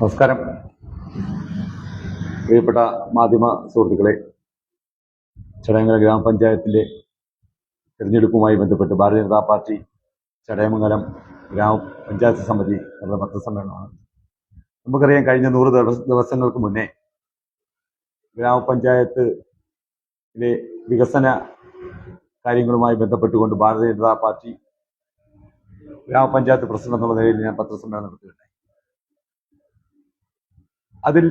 നമസ്കാരം. പ്രിയപ്പെട്ട മാധ്യമ സുഹൃത്തുക്കളെ ചടയമംഗല ഗ്രാമപഞ്ചായത്തിലെ തിരഞ്ഞെടുപ്പുമായി ബന്ധപ്പെട്ട് ഭാരതീയ ജനതാ പാർട്ടി ചടയമംഗലം ഗ്രാമപഞ്ചായത്ത് സമിതി നടന്ന പത്രസമ്മേളനമാണ്. നമുക്കറിയാം കഴിഞ്ഞ നൂറ് ദിവസ- ദിവസങ്ങൾക്ക് മുന്നേ ഗ്രാമപഞ്ചായത്തിലെ വികസന കാര്യങ്ങളുമായി ബന്ധപ്പെട്ടുകൊണ്ട് ഭാരതീയ ജനതാ പാർട്ടി ഗ്രാമപഞ്ചായത്ത് പ്രസിഡന്റ് എന്നുള്ള നിലയിൽ ഞാൻ പത്രസമ്മേളനം നടത്തുകയുണ്ടായി അതിൽ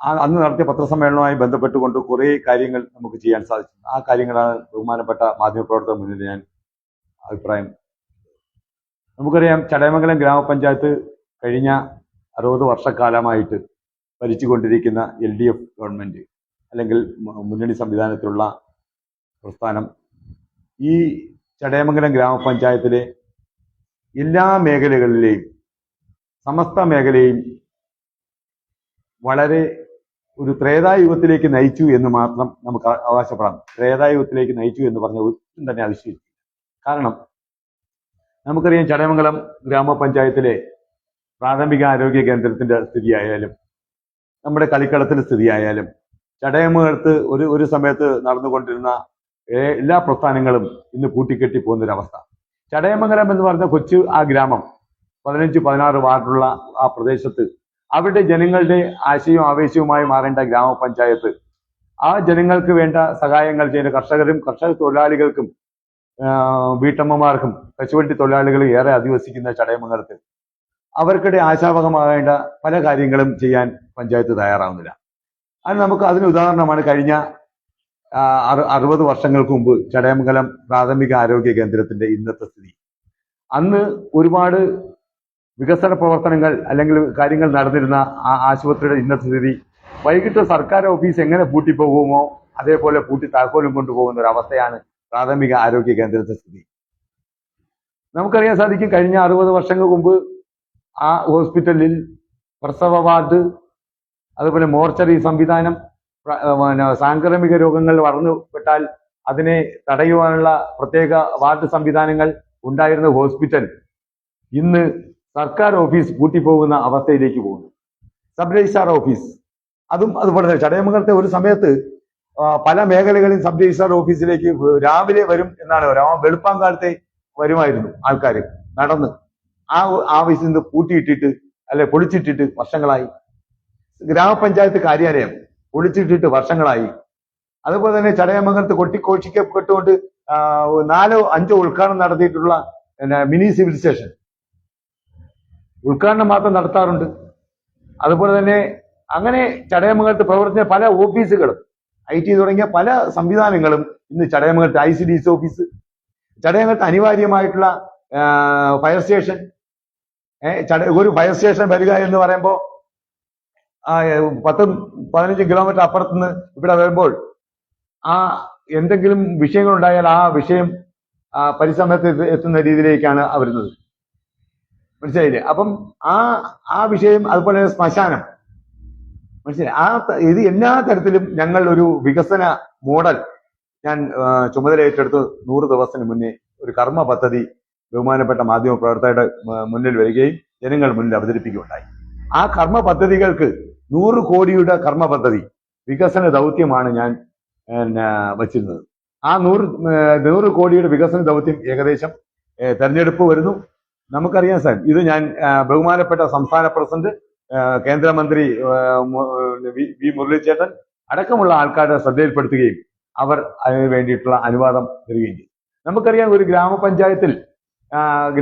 അന്ന് നടത്തിയ പത്രസമ്മേളനവുമായി ബന്ധപ്പെട്ടുകൊണ്ട് കുറേ കാര്യങ്ങൾ നമുക്ക് ചെയ്യാൻ സാധിച്ചു ആ കാര്യങ്ങളാണ് ബഹുമാനപ്പെട്ട മാധ്യമപ്രവർത്തകർ മുന്നിൽ ഞാൻ അഭിപ്രായം നമുക്കറിയാം ചടയമംഗലം ഗ്രാമപഞ്ചായത്ത് കഴിഞ്ഞ അറുപത് വർഷക്കാലമായിട്ട് ഭരിച്ചുകൊണ്ടിരിക്കുന്ന എൽ ഡി എഫ് ഗവൺമെന്റ് അല്ലെങ്കിൽ മുന്നണി സംവിധാനത്തിലുള്ള പ്രസ്ഥാനം ഈ ചടയമംഗലം ഗ്രാമപഞ്ചായത്തിലെ എല്ലാ മേഖലകളിലെയും സമസ്ത മേഖലയും വളരെ ഒരു ത്രേതായുഗത്തിലേക്ക് നയിച്ചു എന്ന് മാത്രം നമുക്ക് അവകാശപ്പെടാം. ത്രേതായുഗത്തിലേക്ക് നയിച്ചു എന്ന് പറഞ്ഞ ഒട്ടും തന്നെ അതിശയിച്ചു കാരണം നമുക്കറിയാം ചടയമംഗലം ഗ്രാമപഞ്ചായത്തിലെ പ്രാഥമിക ആരോഗ്യ കേന്ദ്രത്തിന്റെ സ്ഥിതിയായാലും നമ്മുടെ കളിക്കളത്തിന്റെ സ്ഥിതിയായാലും ചടയമംഗലത്ത് ഒരു ഒരു സമയത്ത് നടന്നുകൊണ്ടിരുന്ന എല്ലാ പ്രസ്ഥാനങ്ങളും ഇന്ന് കൂട്ടിക്കെട്ടി പോകുന്നൊരവസ്ഥ ചടയമംഗലം എന്ന് പറഞ്ഞ കൊച്ചു ആ ഗ്രാമം പതിനഞ്ച് പതിനാറ് വാർഡുള്ള ആ പ്രദേശത്ത് അവിടെ ജനങ്ങളുടെ ആശയവും ആവേശവുമായി മാറേണ്ട ഗ്രാമപഞ്ചായത്ത്. ആ ജനങ്ങൾക്ക് വേണ്ട സഹായങ്ങൾ ചെയ്യുന്ന കർഷകരും കർഷക തൊഴിലാളികൾക്കും വീട്ടമ്മമാർക്കും കശുവണ്ടി തൊഴിലാളികളും ഏറെ അധിവസിക്കുന്ന ചടയമംഗലത്ത്. അവർക്കിടെ ആശാവഹമാകേണ്ട പല കാര്യങ്ങളും ചെയ്യാൻ പഞ്ചായത്ത് തയ്യാറാവുന്നില്ല. അത് നമുക്ക് അതിന് ഉദാഹരണമാണ് കഴിഞ്ഞ അറുപത് വർഷങ്ങൾക്ക് മുമ്പ് ചടയമംഗലം പ്രാഥമിക ആരോഗ്യ കേന്ദ്രത്തിന്റെ ഇന്നത്തെ സ്ഥിതി. അന്ന് ഒരുപാട് വികസന പ്രവർത്തനങ്ങൾ അല്ലെങ്കിൽ കാര്യങ്ങൾ നടന്നിരുന്ന ആ ആശുപത്രിയുടെ ഇന്നത്തെ സ്ഥിതി വൈകിട്ട് സർക്കാർ ഓഫീസ് എങ്ങനെ പൂട്ടിപ്പോകുമോ അതേപോലെ പൂട്ടി താക്കോലും കൊണ്ടുപോകുന്ന ഒരു അവസ്ഥയാണ് പ്രാഥമിക ആരോഗ്യ കേന്ദ്രത്തെ സ്ഥിതി. നമുക്കറിയാൻ സാധിക്കും കഴിഞ്ഞ അറുപത് വർഷങ്ങൾക്ക് മുമ്പ് ആ ഹോസ്പിറ്റലിൽ പ്രസവ വാർഡ് അതുപോലെ മോർച്ചറി സംവിധാനം പിന്നെ സാംക്രമിക രോഗങ്ങൾ വളർന്നുവിട്ടാൽ അതിനെ തടയുവാനുള്ള പ്രത്യേക വാർഡ് സംവിധാനങ്ങൾ ഉണ്ടായിരുന്ന ഹോസ്പിറ്റൽ ഇന്ന് സർക്കാർ ഓഫീസ് പൂട്ടിപ്പോകുന്ന അവസ്ഥയിലേക്ക് പോകുന്നു. Sub registrar office. അതും അതുപോലെ തന്നെ ചടയമംഗലത്തെ ഒരു സമയത്ത് പല മേഖലകളിൽ സബ് രജിസ്ട്രാർ ഓഫീസിലേക്ക് രാവിലെ വരും എന്നാണ് വെളുപ്പാങ്കാലത്തെ വരുമായിരുന്നു ആൾക്കാർ നടന്ന്. ആ ഓഫീസിൽ നിന്ന് പൂട്ടിയിട്ടിട്ട് അല്ലെ പൊളിച്ചിട്ടിട്ട് വർഷങ്ങളായി. ഗ്രാമപഞ്ചായത്ത് കാര്യാലയം പൊളിച്ചിട്ടിട്ട് വർഷങ്ങളായി. അതുപോലെ തന്നെ ചടയമംഗലത്ത് കൊട്ടിക്കോഷിക്കപ്പെട്ടുകൊണ്ട് നാലോ അഞ്ചോ ഉദ്ഘാടനം നടത്തിയിട്ടുള്ള മിനി സിവിൽ സ്റ്റേഷൻ. ഉദ്ഘാടനം മാത്രം നടത്താറുണ്ട്. അതുപോലെ തന്നെ അങ്ങനെ ചടയമംഗലത്ത് പ്രവർത്തിച്ച പല ഓഫീസുകളും ഐ ടി തുടങ്ങിയ പല സംവിധാനങ്ങളും ഇന്ന് ചടയമംഗലത്ത് I C D S office ചടയമംഗലത്ത് അനിവാര്യമായിട്ടുള്ള ഫയർ സ്റ്റേഷൻ ചട ഒരു ഫയർ സ്റ്റേഷൻ വരിക എന്ന് പറയുമ്പോൾ പത്ത് പതിനഞ്ച് കിലോമീറ്റർ അപ്പുറത്തുനിന്ന് ഇവിടെ വരുമ്പോൾ ആ എന്തെങ്കിലും വിഷയങ്ങൾ ഉണ്ടായാൽ ആ വിഷയം പരിസമയത്ത് എത്തുന്ന രീതിയിലേക്കാണ് വരുന്നത് മനസ്സിലായില്ലേ? അപ്പം ആ ആ വിഷയം അതുപോലെ ശ്മശാനം. മനസ്സിലായി? ആ ഇത് എല്ലാ തരത്തിലും ഞങ്ങൾ ഒരു വികസന മോഡൽ. ഞാൻ ചുമതല ഏറ്റെടുത്ത് നൂറ് ദിവസത്തിന് മുന്നേ ഒരു കർമ്മ പദ്ധതി ബഹുമാനപ്പെട്ട മാധ്യമ പ്രവർത്തകരുടെ മുന്നിൽ വരികയും ജനങ്ങൾ മുന്നിൽ അവതരിപ്പിക്കുകയുണ്ടായി. ആ കർമ്മ പദ്ധതികൾക്ക് നൂറ് കോടിയുടെ കർമ്മ പദ്ധതി വികസന ദൗത്യമാണ് ഞാൻ വച്ചിരുന്നത്. ആ നൂറ് നൂറ് കോടിയുടെ വികസന ദൗത്യം ഏകദേശം തെരഞ്ഞെടുപ്പ് വരുന്നു. നമുക്കറിയാം സാർ ഇത് ഞാൻ ബഹുമാനപ്പെട്ട സംസ്ഥാന പ്രസിഡന്റ് കേന്ദ്രമന്ത്രി വി മുരളീചേട്ടൻ അടക്കമുള്ള ആൾക്കാരെ ശ്രദ്ധയിൽപ്പെടുത്തുകയും അവർ അതിന് വേണ്ടിയിട്ടുള്ള അനുവാദം തരികയും ചെയ്തു. നമുക്കറിയാം ഒരു ഗ്രാമപഞ്ചായത്തിൽ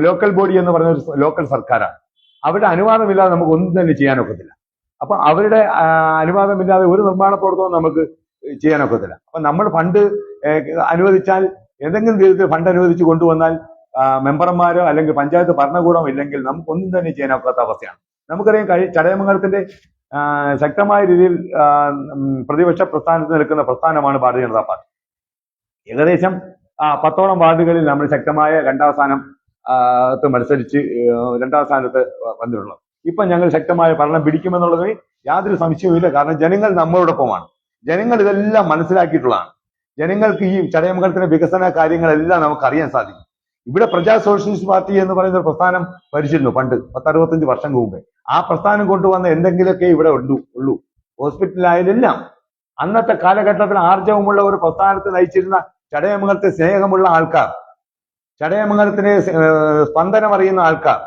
ലോക്കൽ ബോഡി എന്ന് പറഞ്ഞ ഒരു ലോക്കൽ സർക്കാരാണ്. അവരുടെ അനുവാദമില്ലാതെ നമുക്ക് ഒന്നും തന്നെ ചെയ്യാനൊക്കത്തില്ല. അപ്പൊ അവരുടെ അനുവാദമില്ലാതെ ഒരു നിർമ്മാണ പ്രവർത്തനവും നമുക്ക് ചെയ്യാനൊക്കത്തില്ല. അപ്പൊ നമ്മൾ ഫണ്ട് അനുവദിച്ചാൽ ഏതെങ്കിലും രീതിയിൽ ഫണ്ട് അനുവദിച്ച് കൊണ്ടുവന്നാൽ മെമ്പർമാരോ അല്ലെങ്കിൽ പഞ്ചായത്ത് ഭരണകൂടമോ ഇല്ലെങ്കിൽ നമുക്കൊന്നും തന്നെ ചെയ്യാനൊക്കാത്ത അവസ്ഥയാണ്. നമുക്കറിയാം കഴി ചടയമംഗലത്തിന്റെ ശക്തമായ രീതിയിൽ പ്രതിപക്ഷ പ്രസ്ഥാനത്ത് നിൽക്കുന്ന പ്രസ്ഥാനമാണ് ഭാരതീയ ജനതാ പാർട്ടി. ഏകദേശം പത്തോളം വാർഡുകളിൽ നമ്മൾ ശക്തമായ രണ്ടാം സ്ഥാനം മത്സരിച്ച് രണ്ടാം സ്ഥാനത്ത് വന്നിട്ടുള്ളത്. ഇപ്പൊ ഞങ്ങൾ ശക്തമായ ഭരണം പിടിക്കുമെന്നുള്ളതിന് യാതൊരു സംശയവുമില്ല. കാരണം ജനങ്ങൾ നമ്മളോടൊപ്പമാണ്. ജനങ്ങൾ ഇതെല്ലാം മനസ്സിലാക്കിയിട്ടുള്ളതാണ്. ജനങ്ങൾക്ക് ഈ ചടയമംഗലത്തിന്റെ വികസന കാര്യങ്ങളെല്ലാം നമുക്ക് അറിയാൻ സാധിക്കും. ഇവിടെ പ്രജാ സോഷ്യലിസ്റ്റ് പാർട്ടി എന്ന് പറയുന്ന ഒരു പ്രസ്ഥാനം ഭരിച്ചിരുന്നു പണ്ട് പത്തറുപത്തഞ്ച് വർഷം മുമ്പേ. ആ പ്രസ്ഥാനം കൊണ്ടുവന്ന എന്തെങ്കിലുമൊക്കെ ഇവിടെ ഉള്ളൂ ഉള്ളൂ. ഹോസ്പിറ്റലായാലെല്ലാം അന്നത്തെ കാലഘട്ടത്തിൽ ആർജവമുള്ള ഒരു പ്രസ്ഥാനത്തെ നയിച്ചിരുന്ന ചടയമംഗലത്തെ സ്നേഹമുള്ള ആൾക്കാർ ചടയമംഗലത്തിന്റെ സ്പന്ദനം അറിയുന്ന ആൾക്കാർ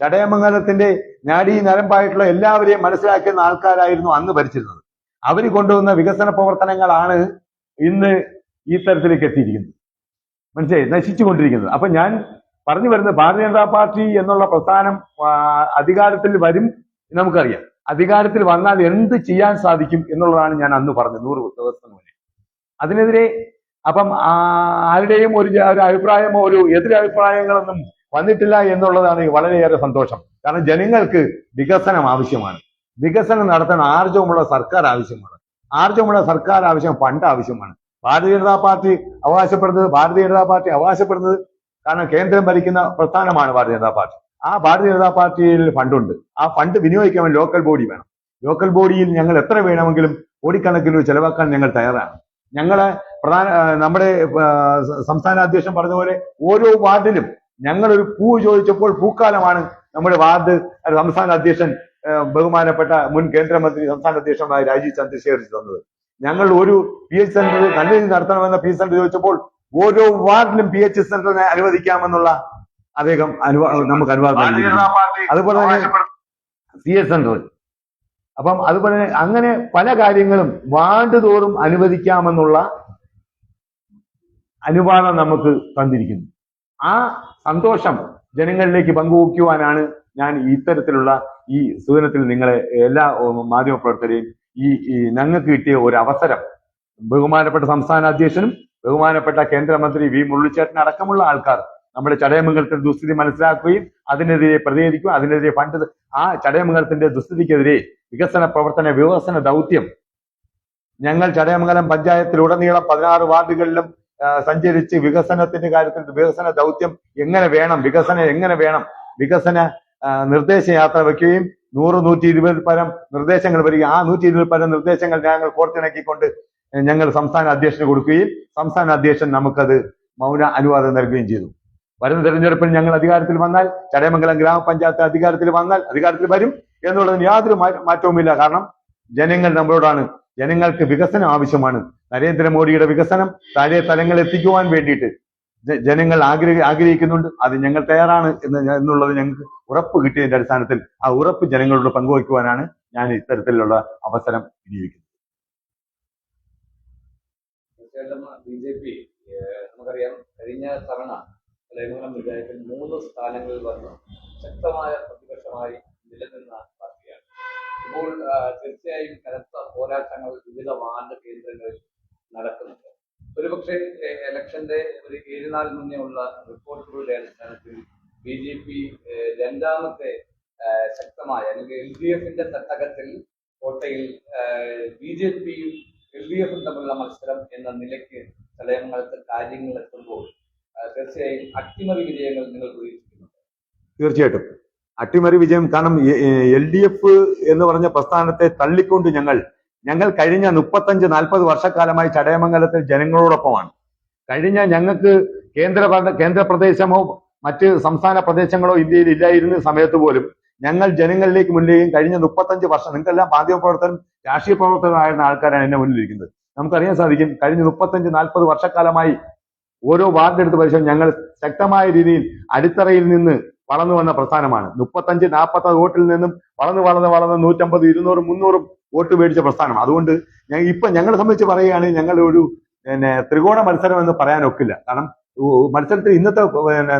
ചടയമംഗലത്തിന്റെ നാഡീ നരമ്പായിട്ടുള്ള എല്ലാവരെയും മനസ്സിലാക്കുന്ന ആൾക്കാരായിരുന്നു അന്ന് ഭരിച്ചിരുന്നത്. അവർ കൊണ്ടുവന്ന വികസന പ്രവർത്തനങ്ങളാണ് ഇന്ന് ഈ തരത്തിലേക്ക് എത്തിയിരിക്കുന്നത്. മനസ്സിലായി? നശിച്ചുകൊണ്ടിരിക്കുന്നത്. അപ്പൊ ഞാൻ പറഞ്ഞു വരുന്നത് ഭാരതീയ ജനതാ പാർട്ടി എന്നുള്ള പ്രസ്ഥാനം അധികാരത്തിൽ വരും നമുക്കറിയാം. അധികാരത്തിൽ വന്നാൽ എന്ത് ചെയ്യാൻ സാധിക്കും എന്നുള്ളതാണ് ഞാൻ അന്ന് പറഞ്ഞത് നൂറ് ദിവസം മുന്നേ. അതിനെതിരെ അപ്പം ആരുടെയും ഒരു ഒരു അഭിപ്രായമോ ഒരു എതിരഭിപ്രായങ്ങളൊന്നും വന്നിട്ടില്ല എന്നുള്ളതാണ് വളരെയേറെ സന്തോഷം. കാരണം ജനങ്ങൾക്ക് വികസനം ആവശ്യമാണ്. വികസനം നടത്താൻ ആർജവമുള്ള സർക്കാർ ആവശ്യമാണ്. ആർജവമുള്ള സർക്കാർ ആവശ്യം ഫണ്ട് ആവശ്യമാണ്. ഭാരതീയ ജനതാ പാർട്ടി അവകാശപ്പെടുന്നത് ഭാരതീയ ജനതാ പാർട്ടി അവകാശപ്പെടുന്നത് കാരണം കേന്ദ്രം ഭരിക്കുന്ന പ്രസ്ഥാനമാണ് ഭാരതീയ ജനതാ പാർട്ടി. ആ ഭാരതീയ ജനതാ പാർട്ടിയിൽ ഫണ്ടുണ്ട്. ആ ഫണ്ട് വിനിയോഗിക്കാൻ ലോക്കൽ ബോഡി വേണം. ലോക്കൽ ബോഡിയിൽ ഞങ്ങൾ എത്ര വേണമെങ്കിലും കോടിക്കണക്കിന് ചെലവാക്കാൻ ഞങ്ങൾ തയ്യാറാണ്. ഞങ്ങളെ പ്രധാന നമ്മുടെ സംസ്ഥാന അധ്യക്ഷൻ പറഞ്ഞ പോലെ ഓരോ വാർഡിലും ഞങ്ങളൊരു പൂ ചോദിച്ചപ്പോൾ പൂക്കാലമാണ് നമ്മുടെ വാർഡ് സംസ്ഥാന അധ്യക്ഷൻ ബഹുമാനപ്പെട്ട മുൻ കേന്ദ്രമന്ത്രി സംസ്ഥാന അധ്യക്ഷനായ രാജീവ് ചന്ദ്രശേഖർ തന്നത്. ഞങ്ങൾ ഒരു പി എച്ച് സെന്റർ നല്ല രീതിയിൽ നടത്തണമെന്ന പി സെന്റർ ചോദിച്ചപ്പോൾ ഓരോ വാർഡിലും പി എച്ച് സെന്ററിനെ അനുവദിക്കാമെന്നുള്ള അദ്ദേഹം അനുവാദം നമുക്ക് അനുവാദം. അതുപോലെ തന്നെ സി എസ് സെന്റർ അപ്പം അതുപോലെ തന്നെ അങ്ങനെ പല കാര്യങ്ങളും വാർഡ് തോറും അനുവദിക്കാമെന്നുള്ള അനുവാദം നമുക്ക് തന്നിരിക്കുന്നു ആ സന്തോഷം ജനങ്ങളിലേക്ക് പങ്കുവയ്ക്കുവാനാണ് ഞാൻ ഇത്തരത്തിലുള്ള ഈ സൂചനത്തിൽ നിങ്ങളെ എല്ലാ മാധ്യമപ്രവർത്തകരെയും ഈ ഞങ്ങൾക്ക് കിട്ടിയ ഒരു അവസരം. ബഹുമാനപ്പെട്ട സംസ്ഥാന അധ്യക്ഷനും ബഹുമാനപ്പെട്ട കേന്ദ്രമന്ത്രി വി മുരളിച്ചേട്ടൻ അടക്കമുള്ള ആൾക്കാർ നമ്മുടെ ചടയമംഗലത്തിന്റെ ദുസ്ഥിതി മനസ്സിലാക്കുകയും അതിനെതിരെ പ്രതികരിക്കുകയും അതിനെതിരെ ഫണ്ട് ആ ചടയമംഗലത്തിന്റെ ദുസ്ഥിതിക്കെതിരെ വികസന പ്രവർത്തന വികസന ദൗത്യം. ഞങ്ങൾ ചടയമംഗലം പഞ്ചായത്തിലുടനീളം പതിനാറ് വാർഡുകളിലും സഞ്ചരിച്ച് വികസനത്തിന്റെ കാര്യത്തിൽ വികസന ദൗത്യം എങ്ങനെ വേണം വികസനം എങ്ങനെ വേണം വികസന നിർദ്ദേശ യാത്ര വയ്ക്കുകയും നൂറ് നൂറ്റി ഇരുപത് പരം നിർദ്ദേശങ്ങൾ വരിക. ആ നൂറ്റി ഇരുപത് പരം നിർദ്ദേശങ്ങൾ ഞങ്ങൾ കോർത്തിണക്കിക്കൊണ്ട് ഞങ്ങൾ സംസ്ഥാന അധ്യക്ഷന് കൊടുക്കുകയും സംസ്ഥാന അധ്യക്ഷൻ നമുക്കത് മൗന അനുവാദം നൽകുകയും ചെയ്തു. വരുന്ന തെരഞ്ഞെടുപ്പിൽ ഞങ്ങൾ അധികാരത്തിൽ വന്നാൽ ചടയമംഗലം ഗ്രാമപഞ്ചായത്ത് അധികാരത്തിൽ വന്നാൽ അധികാരത്തിൽ വരും എന്നുള്ളതിന് യാതൊരു മാറ്റവുമില്ല. കാരണം ജനങ്ങൾ നമ്മളോടാണ്. ജനങ്ങൾക്ക് വികസനം ആവശ്യമാണ്. നരേന്ദ്രമോദിയുടെ വികസനം താഴെ തലങ്ങളിൽ എത്തിക്കുവാൻ വേണ്ടിയിട്ട് ജനങ്ങൾ ആഗ്രഹി ആഗ്രഹിക്കുന്നുണ്ട്. അത് ഞങ്ങൾ തയ്യാറാണ് എന്ന് എന്നുള്ളത് ഞങ്ങൾക്ക് ഉറപ്പ് കിട്ടിയതിന്റെ അടിസ്ഥാനത്തിൽ ആ ഉറപ്പ് ജനങ്ങളോട് പങ്കുവയ്ക്കുവാനാണ് ഞാൻ ഇത്തരത്തിലുള്ള അവസരം വിനിയോഗിക്കുന്നത്. ബി ജെ പി നമുക്കറിയാം കഴിഞ്ഞ തവണ കലൈമംഗലം വിധായകൻ മൂന്ന് സ്ഥാനങ്ങളിൽ വന്ന് ശക്തമായ പ്രതിപക്ഷമായി നിലനിന്ന പാർട്ടിയാണ്. ഇപ്പോൾ തീർച്ചയായും കനത്ത പോരാട്ടങ്ങൾ വിവിധ വാർഡ് കേന്ദ്രങ്ങളിൽ നടക്കുന്നുണ്ട്. ഒരുപക്ഷെ ഇലക്ഷന്റെ ഒരു ഏഴുനാൾ മുന്നേ ഉള്ള റിപ്പോർട്ടുകളുടെ അടിസ്ഥാനത്തിൽ ബി ജെ പി രണ്ടാമത്തെ ശക്തമായ അല്ലെങ്കിൽ എൽ ഡി എഫിന്റെ തട്ടകത്തിൽ കോട്ടയിൽ ബി ജെ പിയും എൽ ഡി എഫും തമ്മിലുള്ള മത്സരം എന്ന നിലയ്ക്ക് കലയമംഗലത്ത് കാര്യങ്ങൾ എത്തുമ്പോൾ തീർച്ചയായും അട്ടിമറി വിജയങ്ങൾ നിങ്ങൾ പ്രതീക്ഷിക്കുന്നുണ്ട്? തീർച്ചയായിട്ടും. അട്ടിമറി വിജയം കാരണം എൽ ഡി എഫ് എന്ന് പറഞ്ഞ പ്രസ്ഥാനത്തെ തള്ളിക്കൊണ്ട് ഞങ്ങൾ ഞങ്ങൾ കഴിഞ്ഞ മുപ്പത്തഞ്ച് നാൽപ്പത് വർഷക്കാലമായി ചടയമംഗലത്തിൽ ജനങ്ങളോടൊപ്പമാണ്. കഴിഞ്ഞ ഞങ്ങൾക്ക് കേന്ദ്ര ഭരണ- കേന്ദ്ര പ്രദേശമോ മറ്റ് സംസ്ഥാന പ്രദേശങ്ങളോ ഇന്ത്യയിൽ ഇല്ലായിരുന്ന സമയത്ത് പോലും ഞങ്ങൾ ജനങ്ങളിലേക്ക് മുന്നിലേക്കും കഴിഞ്ഞ മുപ്പത്തഞ്ച് വർഷം നിങ്ങൾക്കെല്ലാം മാധ്യമ പ്രവർത്തനം രാഷ്ട്രീയ പ്രവർത്തകരായിരുന്ന ആൾക്കാരാണ് എന്നെ മുന്നിലിരിക്കുന്നത്. നമുക്കറിയാൻ സാധിക്കും കഴിഞ്ഞ മുപ്പത്തഞ്ച് നാൽപ്പത് വർഷക്കാലമായി ഓരോ വാർഡെടുത്ത് പരിശോധന ഞങ്ങൾ ശക്തമായ രീതിയിൽ അടിത്തറയിൽ നിന്ന് വളർന്നു വന്ന പ്രസ്ഥാനമാണ്. മുപ്പത്തഞ്ച് നാൽപ്പത്തത് വോട്ടിൽ നിന്നും വളർന്ന് വളർന്ന് വളർന്ന് നൂറ്റമ്പത് ഇരുന്നൂറ് മുന്നൂറും വോട്ട് മേടിച്ച പ്രസ്ഥാനം അതുകൊണ്ട് ഇപ്പൊ ഞങ്ങളെ സംബന്ധിച്ച് പറയുകയാണെങ്കിൽ ഞങ്ങൾ ഒരു പിന്നെ ത്രികോണ മത്സരം എന്ന് പറയാനൊക്കില്ല. കാരണം മത്സരത്തിൽ ഇന്നത്തെ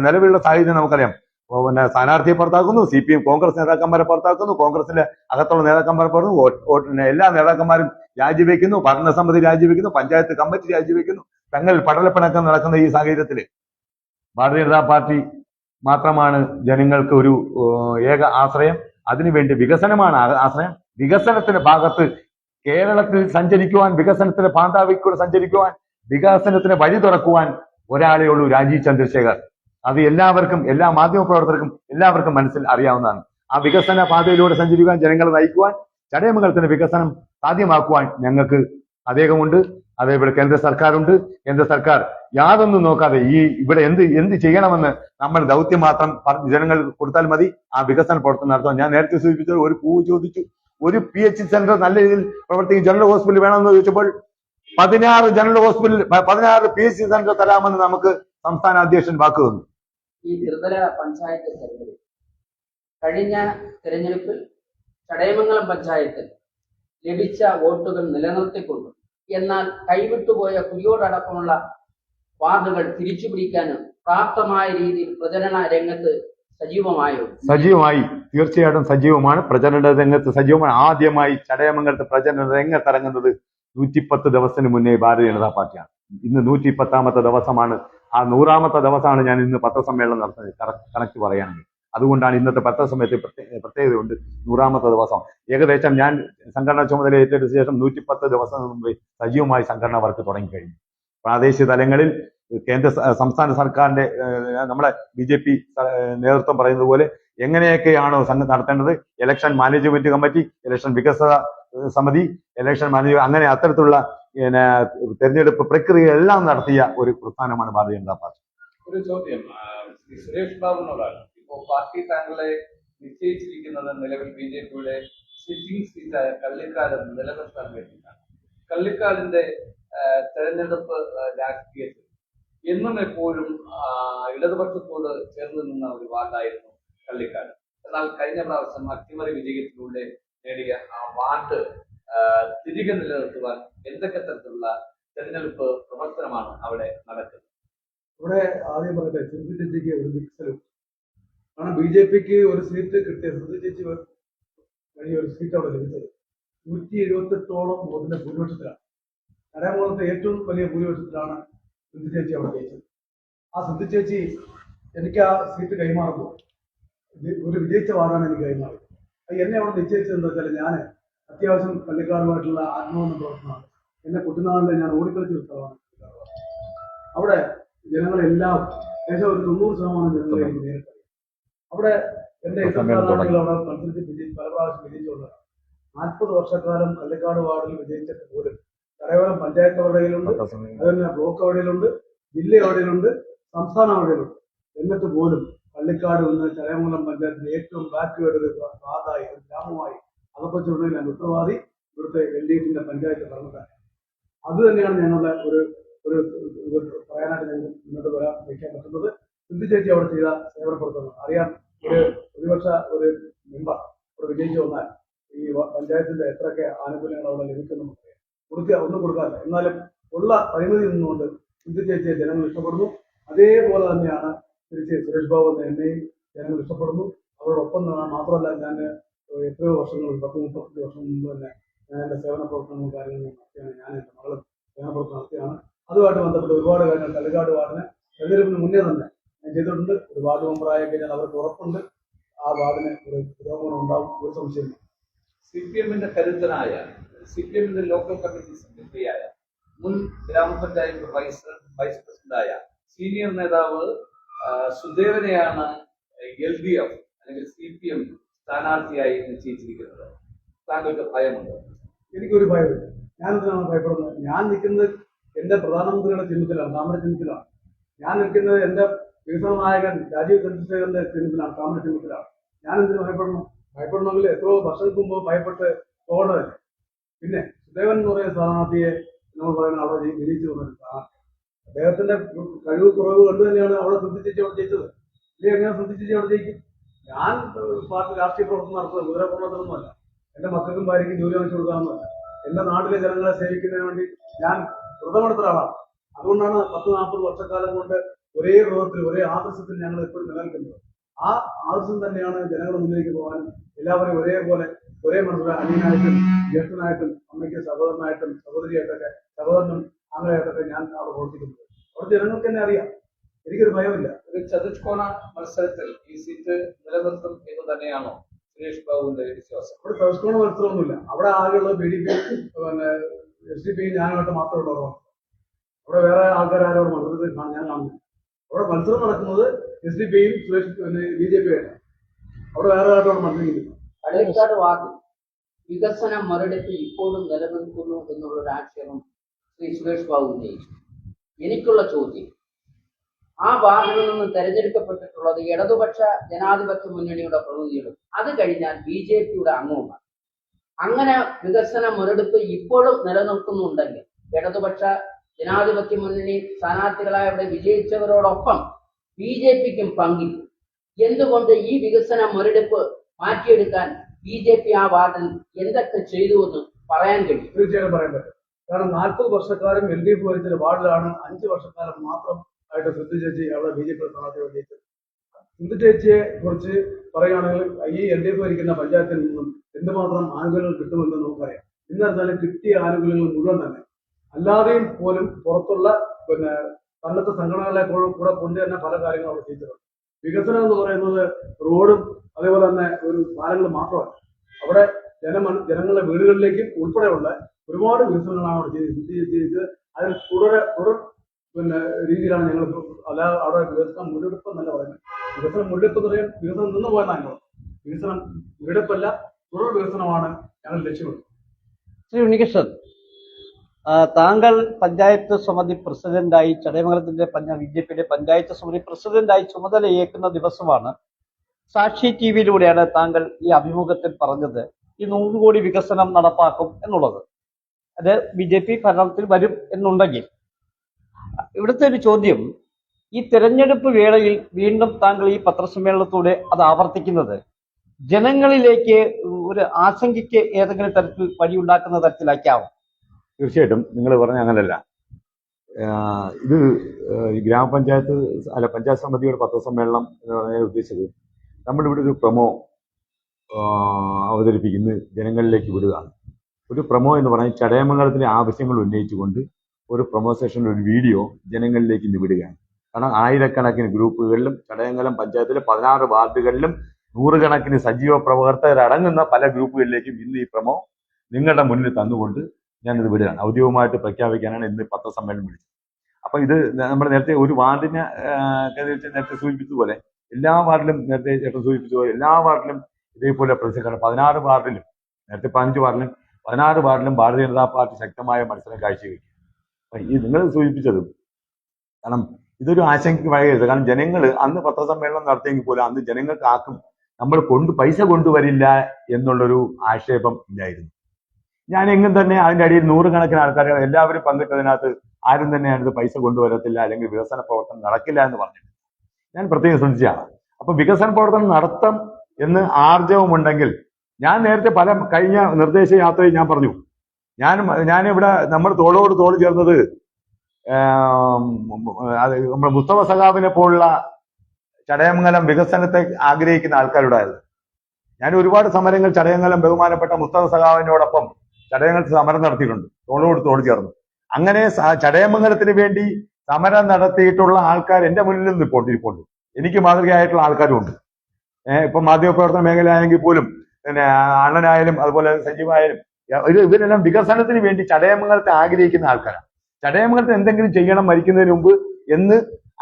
നിലവിലുള്ള സാഹചര്യം നമുക്കറിയാം. പിന്നെ സ്ഥാനാർത്ഥിയെ പുറത്താക്കുന്നു സി പി എം കോൺഗ്രസ് നേതാക്കന്മാരെ പുറത്താക്കുന്നു കോൺഗ്രസിലെ അകത്തുള്ള നേതാക്കന്മാരെ പുറത്തു എല്ലാ നേതാക്കന്മാരും രാജിവെക്കുന്നു ഭരണസമിതി രാജിവെക്കുന്നു പഞ്ചായത്ത് കമ്മിറ്റി രാജിവെക്കുന്നു. തങ്ങൾ പടലപ്പിണക്കം നടക്കുന്ന ഈ സാഹചര്യത്തിൽ ഭാരതീയ ജനതാ പാർട്ടി മാത്രമാണ് ജനങ്ങൾക്ക് ഒരു ഏക ആശ്രയം. അതിനുവേണ്ടി വികസനമാണ് ആശ്രയം. വികസനത്തിന്റെ ഭാഗത്ത് കേരളത്തിൽ സഞ്ചരിക്കുവാൻ വികസനത്തിന്റെ പാന്താവിക്കൂടെ സഞ്ചരിക്കുവാൻ വികസനത്തിന് വഴി തുറക്കുവാൻ ഒരാളേ ഉള്ളൂ രാജീവ് ചന്ദ്രശേഖർ. അത് എല്ലാവർക്കും എല്ലാ മാധ്യമ പ്രവർത്തകർക്കും എല്ലാവർക്കും മനസ്സിൽ അറിയാവുന്നതാണ്. ആ വികസന പാതയിലൂടെ സഞ്ചരിക്കുവാൻ ജനങ്ങളെ നയിക്കുവാൻ ചടയമംഗലത്തിന്റെ വികസനം സാധ്യമാക്കുവാൻ ഞങ്ങൾക്ക് അദ്ദേഹമുണ്ട്. അതേപോലെ കേന്ദ്ര സർക്കാരുണ്ട്. കേന്ദ്ര സർക്കാർ യാതൊന്നും നോക്കാതെ ഈ ഇവിടെ എന്ത് എന്ത് ചെയ്യണമെന്ന് നമ്മൾ ദൗത്യം മാത്രം ജനങ്ങൾ കൊടുത്താൽ മതി. ആ വികസന പ്രവർത്തനം നടത്താൻ. ഞാൻ നേരത്തെ സൂചിപ്പിച്ചത് ഒരു പൂ ചോദിച്ചു. ഒരു പി എച്ച് സെന്റർ നല്ല രീതിയിൽ പ്രവർത്തിക്കും ജനറൽ ഹോസ്പിറ്റൽ വേണമെന്ന് ചോദിച്ചപ്പോൾ പതിനാറ് ജനറൽ ഹോസ്പിറ്റൽ പതിനാറ് പി എച്ച് സെന്റർ തരാമെന്ന് നമുക്ക് സംസ്ഥാന അധ്യക്ഷൻ വാക്ക് തന്നു. ഈ ത്രിതല പഞ്ചായത്ത് തെരഞ്ഞെടുപ്പ്. കഴിഞ്ഞ തെരഞ്ഞെടുപ്പിൽ ചടയമംഗലം പഞ്ചായത്തിൽ ലഭിച്ച വോട്ടുകൾ നിലനിർത്തിക്കൊണ്ടു എന്നാൽ കൈവിട്ടുപോയ കുരിയോടടക്കമുള്ള വാർഡുകൾ തിരിച്ചു പിടിക്കാനും പ്രാപ്തമായ രീതിയിൽ പ്രചരണ രംഗത്ത് സജീവമായോ? സജീവമായി. തീർച്ചയായിട്ടും സജീവമാണ്. പ്രചരണ രംഗത്ത് സജീവമാണ്. ആദ്യമായി ചടയമംഗലത്ത് പ്രചരണ രംഗത്തിറങ്ങുന്നത് നൂറ്റിപ്പത്ത് ദിവസത്തിന് മുന്നേ ഭാരതീയ ജനതാ പാർട്ടിയാണ്. ഇന്ന് നൂറ്റി പത്താമത്തെ ദിവസമാണ്. ആ നൂറാമത്തെ ദിവസമാണ് ഞാൻ ഇന്ന് പത്രസമ്മേളനം നടത്തുന്നത്. കണക്ട് പറയുകയാണെങ്കിൽ. അതുകൊണ്ടാണ് ഇന്നത്തെ പത്രസമയത്ത് പ്രത്യേക പ്രത്യേകതയുണ്ട് നൂറാമത്തെ ദിവസം. ഏകദേശം ഞാൻ സംഘടനാ ചുമതല ഏറ്റെടുത്ത ശേഷം നൂറ്റിപ്പത്ത് ദിവസം മുമ്പ് സജീവമായി സംഘടന വർക്ക് തുടങ്ങിക്കഴിഞ്ഞു. പ്രാദേശിക തലങ്ങളിൽ കേന്ദ്ര സംസ്ഥാന സർക്കാരിന്റെ നമ്മളെ ബി ജെ പി നേതൃത്വം പറയുന്നത് പോലെ എങ്ങനെയൊക്കെയാണോ സംഘം നടത്തേണ്ടത്? ഇലക്ഷൻ മാനേജ്മെന്റ് കമ്മിറ്റി ഇലക്ഷൻ വികസന സമിതി ഇലക്ഷൻ മാനേജ് അങ്ങനെ അത്തരത്തിലുള്ള പിന്നെ തെരഞ്ഞെടുപ്പ് പ്രക്രിയ എല്ലാം നടത്തിയ ഒരു പ്രസ്ഥാനമാണ് ഭാരതീയ ജനതാ പാർട്ടി. ഒരു ചോദ്യം. സുരേഷ് ബാബുവിനോടാണ്. ഇപ്പോ പാർട്ടി താങ്കളെ നിശ്ചയിച്ചിരിക്കുന്നത് നിലവിൽ ബി ജെ പിയുടെ സിറ്റിംഗ് സീറ്റായ കള്ളിക്കാട് നിലനിർത്താൻ വേണ്ടിയിട്ടാണ്. കള്ളിക്കാടിന്റെ തെരഞ്ഞെടുപ്പ് രാഷ്ട്രീയത്തിൽ എന്നും എപ്പോഴും ഇടതുപക്ഷത്തോട് ചേർന്ന് നിന്ന ഒരു വാർഡായിരുന്നു കള്ളിക്കാട്. എന്നാൽ കഴിഞ്ഞ പ്രാവശ്യം അട്ടിമറി വിജയത്തിലൂടെ നേടിയ ആ വാർഡ് തിരികെ നിലനിർത്തുവാൻ എന്തൊക്കെ തരത്തിലുള്ള തെരഞ്ഞെടുപ്പ് പ്രവർത്തനമാണ് അവിടെ നടക്കുന്നത്? ഇവിടെ ആദ്യം പറയട്ടെ സിന്ധു ചേച്ചിക്ക് ഒരു മിക്സലും കാരണം ബി ജെ പിക്ക് ഒരു സീറ്റ് കിട്ടിയ സിന്ധു ചേച്ചി വഴി ഒരു സീറ്റ് അവിടെ ലഭിച്ചത്. നൂറ്റി എഴുപത്തെട്ടോളം വോട്ടിന്റെ ഭൂരിപക്ഷത്തിലാണ്. നരേമോളത്തെ ഏറ്റവും വലിയ ഭൂരിപക്ഷത്തിലാണ് സിന്ധു ചേച്ചി അവിടെ ജയിച്ചത്. ആ സിന്ധു ചേച്ചി എനിക്ക് ആ സീറ്റ് കൈമാറുമ്പോൾ ഒരു വിജയിച്ച വാർഡാണ് എനിക്ക് കൈമാറിയത്. എന്നെ അവിടെ നിശ്ചയിച്ചത് എന്താ വെച്ചാൽ ഞാൻ അത്യാവശ്യം പള്ളിക്കാരുമായിട്ടുള്ള ആത്മാവെന്ന് പ്രവർത്തനമാണ് എന്നെ കുട്ടനാളിലെ ഞാൻ ഓടിക്കളിച്ച സ്ഥലമാണ് അവിടെ ജനങ്ങളെല്ലാം ഏകദേശം ഒരു തൊണ്ണൂറ് ശതമാനം ജനങ്ങളെ എനിക്ക് നേരിട്ടറിയാം അവിടെ എന്റെ സ്ഥാനാർത്ഥികൾ അവിടെ മത്സരിച്ച് വിജയിച്ച് പല പ്രാവശ്യം വിജയിച്ചുകൊണ്ട് നാൽപ്പത് വർഷക്കാലം കള്ളിക്കാട് വാർഡിൽ വിജയിച്ചിട്ട് പോലും കരയോരം പഞ്ചായത്ത് അവിടെയിലുണ്ട് അതുപോലെ ബ്ലോക്ക് അവിടെയിലുണ്ട് ജില്ല അവിടെയിലുണ്ട് സംസ്ഥാനം അവിടെയിലുണ്ട് എന്നിട്ട് പോലും പള്ളിക്കാട് ഒന്ന് ചരയമംഗലം പഞ്ചായത്തിലെ ഏറ്റവും ബാക്ക് ഒരു വാർഡായി ഒരു ഗ്രാമമായി. അകപ്പച്ചുണ്ടെങ്കിൽ ഞാൻ ഉത്തരവാദി. ഇവിടുത്തെ എൽ ഡി എഫിന്റെ പഞ്ചായത്ത് ഭരണക്കാരാണ് അത് തന്നെയാണ് ഞങ്ങളുടെ ഒരു ഒരു പറയാനായിട്ട് ഞങ്ങൾ മുന്നോട്ട് വരാൻ വയ്ക്കാൻ പറ്റുന്നത്. സിന്ധു ചേച്ചി അവിടെ ചെയ്ത സേവന പ്രവർത്തനം അറിയാം ഒരു പ്രതിപക്ഷ ഒരു മെമ്പർ ഒരു വിജയിച്ചു വന്നാൽ ഈ പഞ്ചായത്തിന്റെ എത്രയൊക്കെ ആനുകൂല്യങ്ങൾ അവിടെ ലഭിക്കുന്നു കൊടുക്കുക ഒന്നും കൊടുക്കാറില്ല. എന്നാലും ഉള്ള പരിമിതി നിന്നുകൊണ്ട് സിന്ധു ചേച്ചിയെ ജനങ്ങൾ ഇഷ്ടപ്പെടുന്നു. അതേപോലെ തന്നെയാണ് തിരിച്ച് സുരേഷ് ബാബു എന്ന എന്നെയും ജനങ്ങൾ ഇഷ്ടപ്പെടുന്നു നിന്ന് മാത്രമല്ല ഞാൻ എത്രയോ വർഷങ്ങൾ പത്ത് മുപ്പത്തഞ്ച് വർഷം മുമ്പ് തന്നെ ഞാൻ എന്റെ സേവന പ്രവർത്തനങ്ങളും കാര്യങ്ങളും നടത്തിയാണ്. ഞാൻ എന്റെ മകൾ സേവന പ്രവർത്തനം നടത്തിയാണ്. അതുമായിട്ട് ബന്ധപ്പെട്ട് ഒരുപാട് കാര്യങ്ങൾ തലക്കാട് വാർഡിനെ തെരഞ്ഞെടുപ്പിന് മുന്നേ തന്നെ ഞാൻ ചെയ്തിട്ടുണ്ട്. ഒരു വാർഡ് മെമ്പറായി കഴിഞ്ഞാൽ അവർക്ക് ഉറപ്പുണ്ട്. ആ വാർഡിന് ഒരു പുരോഗമനം ഉണ്ടാവും. ഒരു സംശയമില്ല സി പി എമ്മിന്റെ കരുത്തനായ സി പി എമ്മിന്റെ ലോക്കൽ കമ്മിറ്റി സെക്രട്ടറിയായ മുൻ ഗ്രാമപഞ്ചായത്ത് വൈസ് വൈസ് പ്രസിഡന്റായ സീനിയർ നേതാവ് സുദേവനെയാണ് എൽ ഡി എഫ് അല്ലെങ്കിൽ സി പി എം സ്ഥാനാർത്ഥിയായി നിശ്ചയിച്ചിരിക്കുന്നത്. താങ്കൾക്ക് ഭയമുണ്ടോ? എനിക്കൊരു ഭയമില്ല. ഞാൻ എന്തിനാണ് ഭയപ്പെടുന്നത്? ഞാൻ നിൽക്കുന്നത് എന്റെ പ്രധാനമന്ത്രിയുടെ ചിഹ്നത്തിലാണ് താമര ചിഹ്നത്തിലാണ്. ഞാൻ നിൽക്കുന്നത് എന്റെ വികസന നായകൻ രാജീവ് ചന്ദ്രശേഖരന്റെ ചിഹ്നത്തിലാണ് താമര ചിഹ്നത്തിലാണ്. ഞാൻ എന്തിനു ഭയപ്പെടണം? ഭയപ്പെടണമെങ്കിൽ എത്രയോ വർഷങ്ങൾക്ക് മുമ്പ് ഭയപ്പെട്ട് പോകേണ്ടതല്ലേ പിന്നെ സുദേവൻ എന്ന് പറയുന്ന സ്ഥാനാർത്ഥിയെ നമ്മൾ പറയുന്ന അവിടെ ജയി- വിജയിച്ചു വന്നൊരു സ്ഥാനാർത്ഥി. അദ്ദേഹത്തിന്റെ കഴിവ് കുറവ് കണ്ടു തന്നെയാണ് അവിടെ ശ്രദ്ധിച്ചിട്ട് അവിടെ ജയിച്ചത്. ഇല്ലേ എങ്ങനെ ശ്രദ്ധിച്ചിട്ട് അവിടെ ജയിക്കും? ഞാൻ പാർട്ടി രാഷ്ട്രീയ പ്രവർത്തനം നടത്തുന്നത് കുതിരപ്രവർത്തനമൊന്നുമല്ല എന്റെ മക്കൾക്കും ഭാര്യയ്ക്കും ജോലി വാങ്ങിച്ചു കൊടുക്കാമെന്നല്ല എന്റെ നാട്ടിലെ ജനങ്ങളെ സേവിക്കുന്നതിന് വേണ്ടി ഞാൻ വ്രതമെടുത്ത ഒരാളാണ് അതുകൊണ്ടാണ് പത്ത് നാൽപ്പത് വർഷക്കാലം കൊണ്ട് ഒരേ വ്രതത്തിൽ ഒരേ ആദർശത്തിൽ ഞങ്ങൾ എപ്പോഴും നിലനിൽക്കുന്നത്. ആ ആദർശം തന്നെയാണ് ജനങ്ങളുടെ മുന്നിലേക്ക് പോകാനും എല്ലാവരെയും ഒരേപോലെ ഒരേ മനസ്സിലായി അനിയനായിട്ടും ജ്യേഷ്ഠനായിട്ടും അമ്മയ്ക്ക് സഹോദരനായിട്ടും സഹോദരിയായിട്ടൊക്കെ സഹോദരനും അങ്ങനെയായിട്ടൊക്കെ ഞാൻ അവിടെ പ്രവർത്തിക്കുന്നത് അവിടെ ജനങ്ങൾക്ക് തന്നെ അറിയാം. എനിക്കൊരു ഭയമില്ല. ഒരു ചതുഷ്കോണ മത്സരത്തിൽ ഈ സീറ്റ് നിലനിർത്തും എന്ന് തന്നെയാണോ സുരേഷ് ബാബുവിന്റെ വിശ്വാസം? അവിടെ ചതുഷ്കോണ മത്സരമൊന്നുമില്ല. അവിടെ ആകെയുള്ള ബി ഡി പി പിന്നെ എസ് ഡി പി ഞാനായിട്ട് മാത്രമേ അവിടെ അവിടെ വേറെ ആൾക്കാർ ആരോട് മത്സരത്തിൽ കാണാൻ ഞാൻ കാണുന്നു അവിടെ മത്സരം നടക്കുന്നത് എസ് ഡി പിയും സുരേഷ് പിന്നെ ബി ജെ പി ആയിട്ട് അവിടെ വേറെ ആരോട് മത്സരിക്കുന്നു വികസനം മറുപടി വികസന ഇപ്പോഴും നിലനിൽക്കുന്നു എന്നുള്ളൊരു ആക്ഷേപം ശ്രീ സുരേഷ് ബാബു ഉന്നയിച്ചു എനിക്കുള്ള ചോദ്യം. ആ വാർഡിൽ നിന്ന് തെരഞ്ഞെടുക്കപ്പെട്ടിട്ടുള്ളത് ഇടതുപക്ഷ ജനാധിപത്യ മുന്നണിയുടെ പ്രതിനിധികളും. അത് കഴിഞ്ഞാൽ ബി ജെ പിയുടെ അംഗവുമാണ്. അങ്ങനെ വികസന മുരടിപ്പ് ഇപ്പോഴും നിലനിൽക്കുന്നുണ്ടെങ്കിൽ ഇടതുപക്ഷ ജനാധിപത്യ മുന്നണി സ്ഥാനാർത്ഥികളായ അവിടെ വിജയിച്ചവരോടൊപ്പം ബി ജെ പിക്കും പങ്കില്ല എന്തുകൊണ്ട് ഈ വികസന മുരടിപ്പ് മാറ്റിയെടുക്കാൻ ബി ജെ പി ആ വാർഡിൽ എന്തൊക്കെ ചെയ്തു എന്ന് പറയാൻ കഴിയും? തീർച്ചയായും പറയാൻ പറ്റും. കാരണം നാൽപ്പത് വർഷക്കാലം എൽ ഡി എഫ് ഭരിച്ചൊരു വാർഡിലാണ് അഞ്ച് വർഷക്കാലം മാത്രം ആയിട്ട് സിന്ധു ചേച്ചി അവിടെ ബി ജെ പി സ്ഥാനാർത്ഥി വിജയിച്ചത് സിന്ധു ചേച്ചിയെ കുറിച്ച് പറയുകയാണെങ്കിൽ ഈ എൽ ഡി എഫ് ഭരിക്കുന്ന പഞ്ചായത്തിൽ നിന്നും എന്തുമാത്രം ആനുകൂല്യങ്ങൾ കിട്ടുമെന്ന് നമുക്കറിയാം. എന്നിരുന്നാലും കിട്ടിയ ആനുകൂല്യങ്ങൾ മുഴുവൻ തന്നെ. അല്ലാതെയും പോലും പുറത്തുള്ള പിന്നെ തന്നത്തെ സംഘടനകളെ കൂടെ- കൊണ്ട് തന്നെ പല കാര്യങ്ങളും അവിടെ ചെയ്തിട്ടുണ്ട്. വികസനം എന്ന് പറയുന്നത് റോഡും അതേപോലെ തന്നെ ഒരു പാലങ്ങൾ മാത്രമല്ല. അവിടെ ജനമ ജനങ്ങളുടെ വീടുകളിലേക്ക് ഉൾപ്പെടെയുള്ള ഒരുപാട് വികസനങ്ങളാണ് അവിടെ ചെയ്ത് ചെയ്ത് അതിൽ തുടരെ തുടർ പിന്നെ രീതിയിലാണ് ഞങ്ങൾ അല്ല അവിടെ വികസനം മുന്നെടുപ്പ് എന്നല്ല പറയുന്നത്. വികസനം മുന്നെടുപ്പ് പറയാൻ വികസനം നിന്ന് പോയതാണ് ഞങ്ങൾ. വികസനം മുന്നെടുപ്പല്ല തുടർ വികസനമാണ് ഞങ്ങൾ ലക്ഷ്യമിടുന്നത്. ശ്രീ ഉണ്ണികൃഷ്ണൻ താങ്കൾ പഞ്ചായത്ത് സമിതി പ്രസിഡന്റായി ചടയമംഗലത്തിന്റെ ബി ജെ പിയുടെ പഞ്ചായത്ത് സമിതി പ്രസിഡന്റായി ചുമതലയേക്കുന്ന ദിവസമാണ്. സാക്ഷി ടി വിയിലൂടെയാണ് താങ്കൾ ഈ അഭിമുഖത്തിൽ പറഞ്ഞത്. ഈ നൂറ് കോടി വികസനം നടപ്പാക്കും എന്നുള്ളത്. അത് ബി ജെ പി ഭരണത്തിൽ വരും എന്നുണ്ടെങ്കിൽ. ഇവിടുത്തെ ഒരു ചോദ്യം ഈ തെരഞ്ഞെടുപ്പ് വേളയിൽ വീണ്ടും താങ്കൾ ഈ പത്രസമ്മേളനത്തോടെ അത് ആവർത്തിക്കുന്നത് ജനങ്ങളിലേക്ക് ഒരു ആശങ്കയ്ക്ക് ഏതെങ്കിലും തരത്തിൽ വഴിയുണ്ടാക്കുന്ന തരത്തിലാക്കാവും തീർച്ചയായിട്ടും നിങ്ങൾ പറഞ്ഞ അങ്ങനല്ല. ഇത് ഗ്രാമപഞ്ചായത്ത് അല്ല പഞ്ചായത്ത് സമിതിയുടെ പത്രസമ്മേളനം എന്ന് പറഞ്ഞാൽ ഉദ്ദേശിച്ചത് നമ്മളിവിടെ ഒരു പ്രൊമോ അവതരിപ്പിക്കുന്നത് ജനങ്ങളിലേക്ക് വിടുകയാണ്. ഒരു പ്രമോ എന്ന് പറഞ്ഞാൽ ചടയമംഗലത്തിലെ ആവശ്യങ്ങൾ ഉന്നയിച്ചുകൊണ്ട് ഒരു പ്രമോ സെഷൻ ഒരു വീഡിയോ ജനങ്ങളിലേക്ക് ഇന്ന് വിടുകയാണ്. കാരണം ആയിരക്കണക്കിന് ഗ്രൂപ്പുകളിലും ചടയമംഗലം പഞ്ചായത്തിലെ പതിനാറ് വാർഡുകളിലും നൂറുകണക്കിന് സജീവ പ്രവർത്തകരടങ്ങുന്ന പല ഗ്രൂപ്പുകളിലേക്കും ഇന്ന് ഈ പ്രമോ നിങ്ങളുടെ മുന്നിൽ തന്നുകൊണ്ട് ഞാനിത് വിടുകയാണ്. ഔദ്യോഗികമായിട്ട് പ്രഖ്യാപിക്കാനാണ് ഇന്ന് പത്രസമ്മേളനം വിളിച്ചത്. അപ്പൊ ഇത് നമ്മൾ നേരത്തെ ഒരു വാർഡിനെ നേരത്തെ സൂചിപ്പിച്ചതുപോലെ എല്ലാ വാർഡിലും നേരത്തെ ചേട്ടൻ സൂചിപ്പിച്ചതുപോലെ എല്ലാ വാർഡിലും ഇതേപോലെ പ്രതിസന്ധി പതിനാറ് വാർഡിലും നേരത്തെ പതിനഞ്ച് വാർഡിലും പതിനാറ് വാർഡിലും ഭാരതീയ ജനതാ പാർട്ടി ശക്തമായ മത്സരം കാഴ്ചവെക്കും. അപ്പൊ ഈ നിങ്ങൾ സൂചിപ്പിച്ചത് കാരണം ഇതൊരു ആശങ്കയ്ക്ക് വഴിയരുത്. കാരണം ജനങ്ങൾ അന്ന് പത്രസമ്മേളനം നടത്തിയെങ്കിൽ പോലും അന്ന് ജനങ്ങൾക്ക് ആർക്കും നമ്മൾ കൊണ്ട് പൈസ കൊണ്ടുവരില്ല എന്നുള്ളൊരു ആക്ഷേപം ഇല്ലായിരുന്നു. ഞാൻ എങ്ങും തന്നെ അതിന്റെ അടിയിൽ നൂറുകണക്കിന് ആൾക്കാർ എല്ലാവരും പങ്കിട്ടതിനകത്ത് ആരും തന്നെ അതിനകത്ത് പൈസ കൊണ്ടുവരത്തില്ല അല്ലെങ്കിൽ വികസന പ്രവർത്തനം നടക്കില്ല എന്ന് പറഞ്ഞു ഞാൻ പ്രത്യേകം ശ്രദ്ധിച്ചതാണ്. അപ്പൊ വികസന പ്രവർത്തനം നടത്തം എന്ന് ആർജവമുണ്ടെങ്കിൽ ഞാൻ നേരത്തെ പല കഴിഞ്ഞ നിർദ്ദേശ യാത്രയിൽ ഞാൻ പറഞ്ഞു. ഞാൻ ഞാനിവിടെ നമ്മൾ തോളോട് തോൾ ചേർന്നത് നമ്മുടെ മുസ്തഫ സഖാബിനെ പോലുള്ള ചടയമംഗലം വികസനത്തെ ആഗ്രഹിക്കുന്ന ആൾക്കാരുണ്ടായിരുന്നു ഞാൻ ഒരുപാട് സമരങ്ങൾ ചടയമംഗലം ബഹുമാനപ്പെട്ട മുസ്തഫ സഖാവിനോടൊപ്പം ചടയമംഗലത്ത് സമരം നടത്തിയിട്ടുണ്ട് തോളോട് തോൾ ചേർന്ന്. അങ്ങനെ ചടയമംഗലത്തിന് വേണ്ടി സമരം നടത്തിയിട്ടുള്ള ആൾക്കാർ എന്റെ മുന്നിൽ നിന്ന് ഇരിപ്പുണ്ട്. എനിക്ക് മാതൃകയായിട്ടുള്ള ആൾക്കാരും ഉണ്ട് ഇപ്പൊ മാധ്യമപ്രവർത്തന മേഖലയാണെങ്കിൽ പോലും പിന്നെ അണ്ണനായാലും അതുപോലെ സജീവായാലും ഇവരെല്ലാം വികസനത്തിന് വേണ്ടി ചടയമംഗലത്തെ ആഗ്രഹിക്കുന്ന ആൾക്കാരാണ്. ചടയമംഗലത്തെ എന്തെങ്കിലും ചെയ്യണം മരിക്കുന്നതിന് മുമ്പ് എന്ന്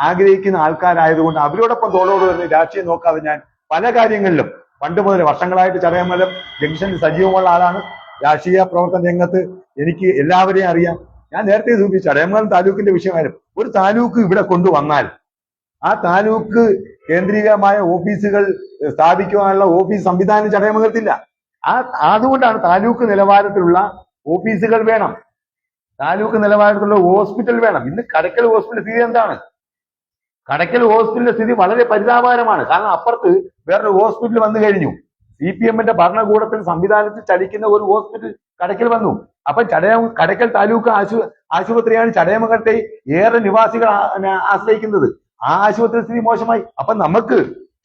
ആഗ്രഹിക്കുന്ന ആൾക്കാരായതുകൊണ്ട് അവരോടൊപ്പം തോളോട് തന്നെ രാഷ്ട്രീയം നോക്കാതെ ഞാൻ പല കാര്യങ്ങളിലും പണ്ട് മുതൽ വർഷങ്ങളായിട്ട് ചടയമംഗലം ജംഗ്ഷനിൽ സജീവമുള്ള ആളാണ്. രാഷ്ട്രീയ പ്രവർത്തന രംഗത്ത് എനിക്ക് എല്ലാവരെയും അറിയാം. ഞാൻ നേരത്തെ സൂചിപ്പിച്ചു ചടയമംഗലം താലൂക്കിന്റെ വിഷയമായാലും ഒരു താലൂക്ക് ഇവിടെ കൊണ്ടുവന്നാൽ ആ താലൂക്ക് കേന്ദ്രീകമായ ഓഫീസുകൾ സ്ഥാപിക്കുവാനുള്ള ഓഫീസ് സംവിധാനം ചടയമംഗലത്തില്ല ആ അതുകൊണ്ടാണ് താലൂക്ക് നിലവാരത്തിലുള്ള ഓഫീസുകൾ വേണം. താലൂക്ക് നിലവാരത്തിലുള്ള ഹോസ്പിറ്റൽ വേണം. ഇന്ന് കടക്കൽ ഹോസ്പിറ്റൽ സ്ഥിതി എന്താണ്? കടക്കൽ ഹോസ്പിറ്റലിന്റെ സ്ഥിതി വളരെ പരിതാപകരമാണ്. കാരണം അപ്പുറത്ത് വേറൊരു ഹോസ്പിറ്റൽ വന്നു കഴിഞ്ഞു. സി പി എമ്മിന്റെ ഭരണകൂടത്തിൽ സംവിധാനത്തിൽ ചലിക്കുന്ന ഒരു ഹോസ്പിറ്റൽ കടക്കൽ വന്നു. അപ്പൊ ചടയ കടക്കൽ താലൂക്ക് ആശു ആശുപത്രിയാണ് ചടയമംഗലത്തെ ഏറെ നിവാസികൾ ആശ്രയിക്കുന്നത്. ആ ആശുപത്രി സ്ഥിതി മോശമായി. അപ്പൊ നമുക്ക്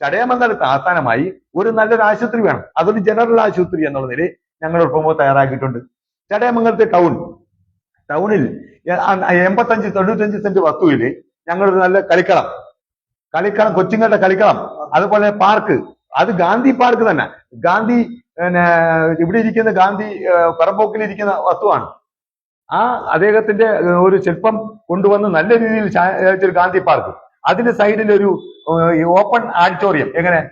ചടയമംഗലത്ത് ആസ്ഥാനമായി ഒരു നല്ലൊരു ആശുപത്രി വേണം. അതൊരു ജനറൽ ആശുപത്രി എന്നുള്ള നിലയിൽ ഞങ്ങൾ ഒപ്പം തയ്യാറാക്കിയിട്ടുണ്ട്. ചടയമംഗലത്തെ ടൗൺ. ടൗണിൽ എൺപത്തഞ്ച് തൊണ്ണൂറ്റഞ്ച് സെന്റ് വസ്തുവിൽ ഞങ്ങളൊരു നല്ല കളിക്കളം. കളിക്കളം കൊച്ചുങ്ങളുടെ കളിക്കളം. അതുപോലെ പാർക്ക്. അത് ഗാന്ധി പാർക്ക് തന്നെ. ഗാന്ധി പിന്നെ ഇവിടെ ഇരിക്കുന്ന ഗാന്ധി പറമ്പോക്കിൽ ഇരിക്കുന്ന വസ്തുവാണ്. ആ അദ്ദേഹത്തിന്റെ ഒരു ശില്പം കൊണ്ടുവന്ന് നല്ല രീതിയിൽ ഗാന്ധി പാർക്ക്. അതിന്റെ സൈഡിൽ ഒരു ഓപ്പൺ ആഡിറ്റോറിയം എങ്ങനെ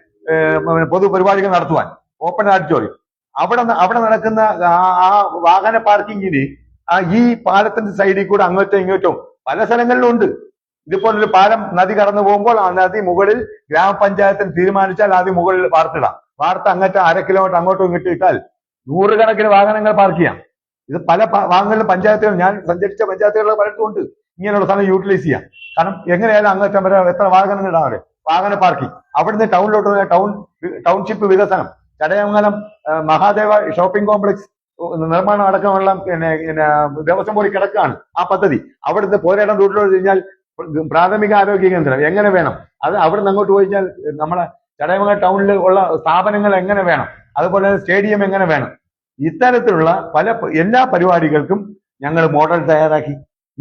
പൊതുപരിപാടികൾ നടത്തുവാൻ. ഓപ്പൺ ആഡിറ്റോറിയം അവിടെ അവിടെ നടക്കുന്ന ആ- വാഹന പാർക്കിങ്ങിന് ഈ പാലത്തിന്റെ സൈഡിൽ കൂടെ അങ്ങോട്ടും ഇങ്ങോട്ടും പല സ്ഥലങ്ങളിലും ഉണ്ട് ഇതുപോലൊരു പാലം നദി കടന്നു പോകുമ്പോൾ ആ നദി മുകളിൽ ഗ്രാമപഞ്ചായത്തിന് തീരുമാനിച്ചാൽ ആദ്യം മുകളിൽ വാർത്തിടാം. വാർത്ത അങ്ങോട്ട് അര കിലോമീറ്റർ അങ്ങോട്ടും ഇങ്ങോട്ടും ഇട്ടാൽ നൂറുകണക്കിന് വാഹനങ്ങൾ പാർക്ക് ചെയ്യാം. ഇത് പല ഭാഗങ്ങളിലും പഞ്ചായത്തുകൾ ഞാൻ സഞ്ചരിച്ച പഞ്ചായത്തുകളിൽ പലയിടത്തും ഉണ്ട്. ഇങ്ങനെയുള്ള സ്ഥലം യൂട്ടിലൈസ് ചെയ്യാം. കാരണം എങ്ങനെയായാലും അങ്ങേറ്റം വരെ എത്ര വാഹനങ്ങൾ ഉണ്ടാവില്ലേ വാഹന പാർക്കിംഗ് അവിടുന്ന് ടൗണിലോട്ട് ടൗൺ ടൗൺഷിപ്പ് വികസനം. ചടയമംഗലം മഹാദേവ ഷോപ്പിംഗ് കോംപ്ലക്സ് നിർമ്മാണം അടക്കമുള്ള പിന്നെ പിന്നെ ദേവസ്വം ബോർഡിൽ കിടക്കാണ് ആ പദ്ധതി. അവിടുന്ന് പോരേടം റൂട്ടിലോട്ട് കഴിഞ്ഞാൽ പ്രാഥമിക ആരോഗ്യ കേന്ദ്രം എങ്ങനെ വേണം? അത് അവിടുന്ന് അങ്ങോട്ട് പോയി കഴിഞ്ഞാൽ നമ്മളെ ചടയമംഗലം ടൗണിൽ ഉള്ള സ്ഥാപനങ്ങൾ എങ്ങനെ വേണം? അതുപോലെ സ്റ്റേഡിയം എങ്ങനെ വേണം? ഇത്തരത്തിലുള്ള പല എല്ലാ പരിപാടികൾക്കും ഞങ്ങൾ മോഡൽ തയ്യാറാക്കി.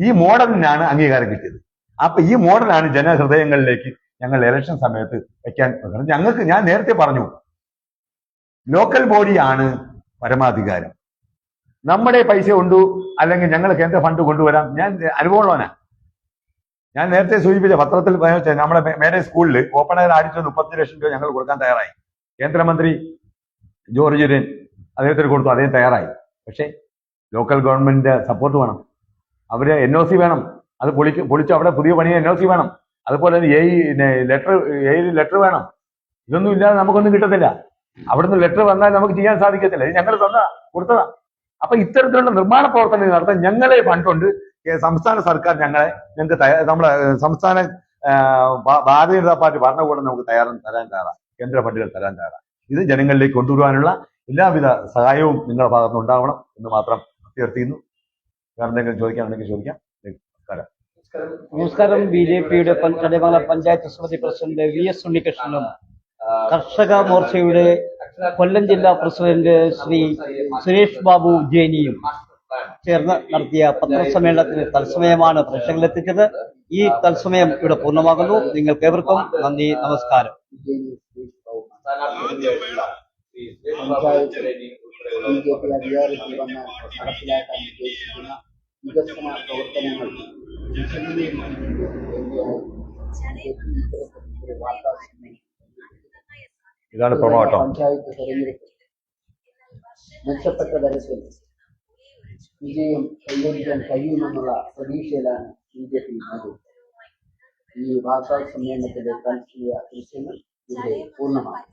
ഈ മോഡലിനാണ് അംഗീകാരം കിട്ടിയത്. അപ്പൊ ഈ മോഡലാണ് ജനഹൃദയങ്ങളിലേക്ക് ഞങ്ങൾ ഇലക്ഷൻ സമയത്ത് വെക്കുന്നത് ഞങ്ങൾക്ക് ഞാൻ നേരത്തെ പറഞ്ഞു ലോക്കൽ ബോഡിയാണ് പരമാധികാരം. നമ്മുടെ പൈസ കൊണ്ടു അല്ലെങ്കിൽ ഞങ്ങൾ കേന്ദ്ര ഫണ്ട് കൊണ്ടുവരാം. ഞാൻ അനുഭവമുള്ളവനാ. ഞാൻ നേരത്തെ സൂചിപ്പിച്ച പത്രത്തിൽ നമ്മുടെ മേലെ സ്കൂളിൽ ഓപ്പൺ എയർ ആടിച്ച് മുപ്പത്തി ലക്ഷം രൂപ ഞങ്ങൾ കൊടുക്കാൻ തയ്യാറായി. കേന്ദ്രമന്ത്രി ജോർജ് കുര്യൻ അദ്ദേഹത്തിന് കൊടുത്തു അദ്ദേഹം തയ്യാറായി. പക്ഷേ ലോക്കൽ ഗവൺമെന്റിന്റെ സപ്പോർട്ട് വേണം. അവർ എൻ ഒ സി വേണം. അത് പൊളിക്കും പൊളിച്ചു അവിടെ പുതിയ പണി എൻ ഒ സി വേണം. അതുപോലെ തന്നെ എ ലെറ്റർ എ ലെറ്റർ വേണം. ഇതൊന്നും ഇല്ലാതെ നമുക്കൊന്നും കിട്ടത്തില്ല. അവിടുന്ന് ലെറ്റർ വന്നാൽ നമുക്ക് ചെയ്യാൻ സാധിക്കത്തില്ല. ഇത് ഞങ്ങൾ തന്ന കൊടുത്തതാ. അപ്പൊ ഇത്തരത്തിലുള്ള നിർമ്മാണ പ്രവർത്തനങ്ങൾ നടത്താൻ ഞങ്ങളെ ഫണ്ടുണ്ട് സംസ്ഥാന സർക്കാർ ഞങ്ങളെ ഞങ്ങൾക്ക് നമ്മളെ സംസ്ഥാന ഭാരതീയ ജനതാ പാർട്ടി ഭരണകൂടം നമുക്ക് തയ്യാറും തരാൻ തയ്യാറാണ് കേന്ദ്ര ഫണ്ടുകൾ തരാൻ തയ്യാറാണ് ഇത് ജനങ്ങളിലേക്ക് കൊണ്ടുവരുവാനുള്ള എല്ലാവിധ സഹായവും നിങ്ങളുടെ ഭാഗത്തുനിന്ന് ഉണ്ടാവണം എന്ന് മാത്രം അഭ്യർത്ഥിക്കുന്നു. വേറെ എന്തെങ്കിലും ചോദിക്കാനുണ്ടെങ്കിൽ ചോദിക്കാം നമസ്കാരം നമസ്കാരം ബി ജെ പിയുടെ ചടയമംഗലം പഞ്ചായത്ത് സമിതി പ്രസിഡന്റ് വി എസ് ഉണ്ണികൃഷ്ണനും കർഷക മോർച്ചയുടെ കൊല്ലം ജില്ലാ പ്രസിഡന്റ് ശ്രീ സുരേഷ് ബാബു ജേനിയും ചേർന്ന് നടത്തിയ പത്രസമ്മേളനത്തിന് തത്സമയമാണ് പ്രേക്ഷകരിലെത്തിച്ചത് ഈ തത്സമയം ഇവിടെ പൂർണമാകുന്നു നിങ്ങൾക്ക് ഏവർക്കും നന്ദി നമസ്കാരം ബി ജെ പി അധികാരത്തിൽ വന്ന് നടപ്പിലാക്കാൻ ഉദ്ദേശിക്കുന്ന വികസന പ്രവർത്തനങ്ങൾ ഇതാണ് പ്രൊമോ കേട്ടോ പഞ്ചായത്ത് തെരഞ്ഞെടുപ്പ്. മെച്ചപ്പെട്ട തരത്തിൽ വിജയം കൈവരിക്കാൻ കഴിയുമെന്നുള്ള പ്രതീക്ഷയിലാണ് ബി ജെ പി ഈ വാർത്താ സമ്മേളനത്തിന്റെ തൽസ്ഥിയ ദൃശ്യങ്ങൾ ഇവിടെ പൂർണമാണ്